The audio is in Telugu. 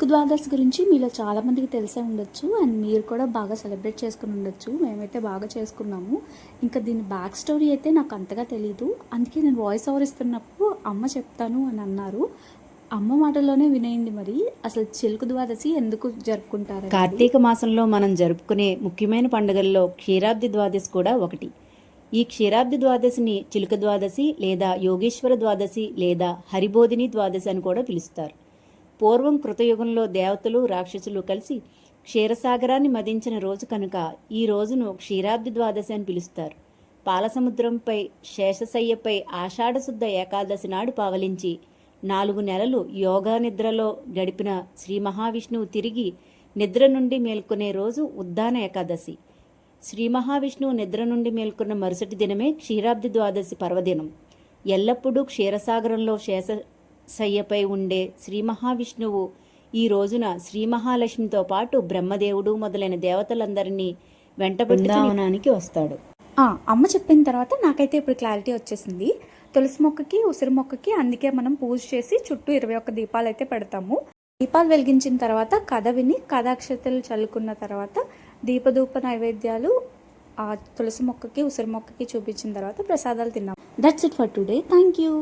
చిలుకు ద్వాదశి గురించి మీలో చాలామందికి తెలిసే ఉండొచ్చు. అండ్ మీరు కూడా బాగా సెలబ్రేట్ చేసుకుని ఉండొచ్చు. మేమైతే బాగా చేసుకున్నాము. ఇంకా దీని బ్యాక్ స్టోరీ అయితే నాకు అంతగా తెలీదు. అందుకే నేను వాయిస్ ఓవర్ ఇస్తున్నప్పుడు అమ్మ చెప్తాను అని అన్నారు. అమ్మ మాటలోనే వినేయండి మరి. అసలు చిలుకు ద్వాదశి ఎందుకు జరుపుకుంటారు కార్తీక మాసంలో మనం జరుపుకునే ముఖ్యమైన పండుగల్లో క్షీరాబ్ది ద్వాదశి కూడా ఒకటి. ఈ క్షీరాబ్ది ద్వాదశిని చిలుక ద్వాదశి లేదా యోగేశ్వర ద్వాదశి లేదా హరిబోధిని ద్వాదశి అని కూడా పిలుస్తారు. పూర్వం కృతయుగంలో దేవతలు రాక్షసులు కలిసి క్షీరసాగరాన్ని మదించిన రోజు కనుక ఈ రోజును క్షీరాబ్ది ద్వాదశి అని పిలుస్తారు. పాలసముద్రంపై శేషశయ్యపై ఆషాఢశుద్ధ ఏకాదశి నాడు పావలించి నాలుగు నెలలు యోగా నిద్రలో గడిపిన శ్రీ మహావిష్ణువు తిరిగి నిద్ర నుండి మేల్కొనే రోజు ఉద్దాన ఏకాదశి. శ్రీ మహావిష్ణువు నిద్ర నుండి మేల్కొన్న మరుసటి దినమే క్షీరాబ్ది ద్వాదశి పర్వదినం. ఎల్లప్పుడూ క్షీరసాగరంలో శేష శేషశయ్యపై ఉండే శ్రీ మహావిష్ణువు ఈ రోజున శ్రీ మహాలక్ష్మితో పాటు బ్రహ్మదేవుడు మొదలైన దేవతలందరినీ వెంట బృందావనానికి వస్తాడు. ఆ, అమ్మ చెప్పిన తర్వాత నాకైతే ఇప్పుడు క్లారిటీ వచ్చేసింది. తులసి మొక్కకి ఉసిరి మొక్కకి అందుకే మనం పూజ చేసి చుట్టూ ఇరవై ఒక్క దీపాలు అయితే పెడతాము. దీపాలు వెలిగించిన తర్వాత కథ విని కథాక్షతలు చల్లుకున్న తర్వాత దీపధూప నైవేద్యాలు ఆ తులసి మొక్కకి ఉసిరి మొక్కకి చూపించిన తర్వాత ప్రసాదాలు తిన్నాం. That's it for today thank you